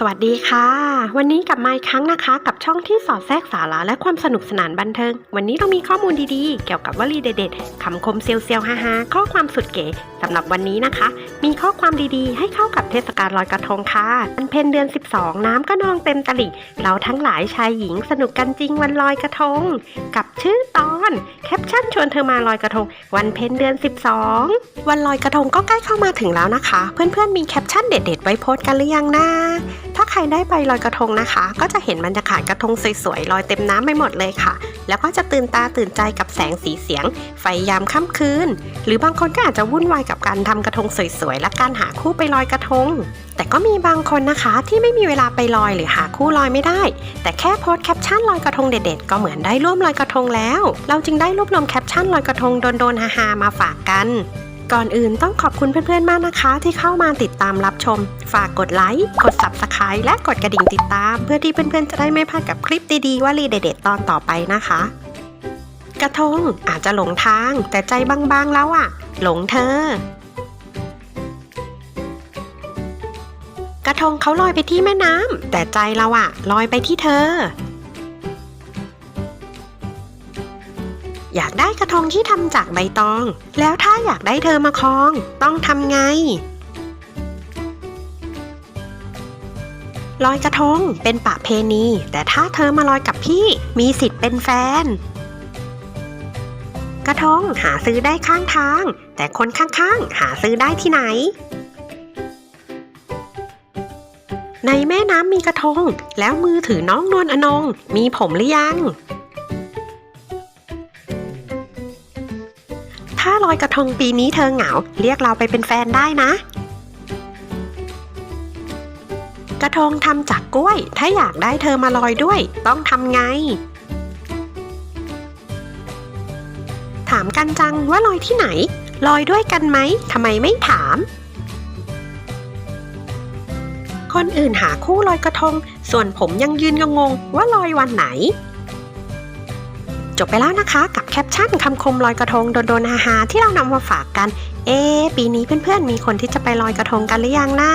สวัสดีค่ะ วันนี้กลับมาอีกครั้งนะคะ กับช่องที่สอดแทรกสาระและความสนุกสนานบันเทิง วันนี้เรามีข้อมูลดีๆ เกี่ยวกับวลีเด็ดๆคำคมเซียวเซียวฮาฮาๆข้อความสุดเก๋สำหรับวันนี้นะคะ มีข้อความดีๆ ให้เข้ากับเทศกาลลอยกระทงค่ะวันเพ็ญเดือน 12 น้ำก็นองเต็มตลิ่งเราทั้งหลายชายหญิงสนุกกันจริงวันลอยกระทง กับชื่อตอนแคปชั่นชวนเธอมาลอยกระทง วันเพ็ญเดือน 12 วันลอยกระทงก็ใกล้เข้ามาถึงแล้วนะคะ เพื่อนๆมีแคปชั่นเด็ด ๆ ไว้โพสต์กันหรือยังนะ ถ้าใครได้ไปลอยกระทงนะคะ ก็จะเห็นบรรยากาศกระทงสวยๆลอยเต็มน้ำไปหมดเลยค่ะ แล้วก็จะตื่นตาตื่นใจกับแสงสีเสียง ไฟยามค่ำคืน หรือบางคนก็อาจจะวุ่นวายกับการทำกระทงสวยๆและการหาคู่ไปลอยกระทง แต่ก็มีบางคนนะคะที่ไม่มีเวลาไปลอยหรือหาคู่ลอยไม่ได้ แต่แค่โพสแคปชั่นลอยกระทงเด็ดๆ ก็เหมือนได้ร่วมลอยกระทงแล้ว เราจึงได้รวบรวมแคปชั่นลอยกระทงโดนๆฮาๆมาฝากกัน ก่อนอื่นต้องขอบคุณเพื่อนๆมากนะคะ ที่เข้ามาติดตามรับชม ฝากกดไลค์ กด Subscribe และกดกระดิ่งติดตาม เพื่อที่เพื่อนๆจะได้ไม่พลาดกับคลิปดีๆว่ารีเด็ดๆตอนต่อไปนะคะ กระทงอาจจะหลงทาง แต่ใจบางๆแล้วอะหลงเธอ กระทงเขาลอยไปที่แม่น้ำแต่ใจเราอะลอยไปที่เธอ อยากได้กระทงที่ทำจากใบตอง แล้วถ้าอยากได้เธอมาครอง ต้องทำไง ลอยกระทงเป็นปะเพณี แต่ถ้าเธอมาลอยกับพี่มีสิทธิ์เป็นแฟน กระทงหาซื้อได้ข้างทาง แต่คนข้างๆ หาซื้อได้ที่ไหน ในแม่น้ำมีกระทง แล้วมือถือน้องนวลอนง มีผมหรือยัง ลอยกระทงปีนี้เธอเหงา เรียกเราไปเป็นแฟนได้นะ กระทงทำจากกล้วย ถ้าอยากได้เธอมาลอยด้วย ต้องทำไง ถามกันจังว่าลอยที่ไหน ลอยด้วยกันไหมทำไมไม่ถาม คนอื่นหาคู่ลอยกระทง ส่วนผมยังยืนงงว่าลอยวันไหน จบไปแล้วนะคะ กับแคปชั่นคำคมลอยกระทงโดนๆฮาๆที่เรานำมาฝากกัน เอ๊ปีนี้เพื่อนๆ มีคนที่จะไปลอยกระทงกันหรือยังนะ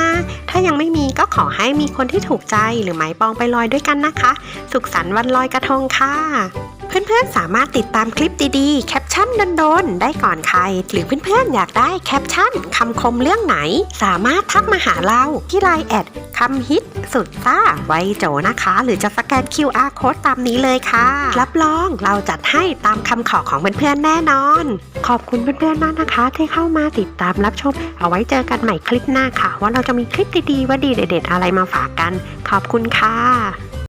ถ้ายังไม่มีก็ขอให้มีคนที่ถูกใจหรือหมายปองไปลอยด้วยกันนะคะ สุขสันต์วันลอยกระทงค่ะเพื่อนๆ สามารถติดตามคลิปดีๆ แคปชั่นโดนๆ ได้ก่อนใคร หรือเพื่อนๆ อยากได้แคปชั่นคำคมเรื่องไหน สามารถทักมาหาเราที่ไลน์แอดำฮิตสุดซ่าไวโจนะคะ หรือจะสแกน QR code ตามนี้เลยค่ะ รับรองเราจัดให้ตามคำขอของเพื่อนๆแน่นอน ขอบคุณเพื่อนๆมากนะคะ ที่เข้ามาติดตามรับชม เอาไว้เจอกันใหม่คลิปหน้าค่ะ ว่าเราจะมีคลิปดีๆว่าดีเด็ดๆอะไรมาฝากกัน ขอบคุณค่ะ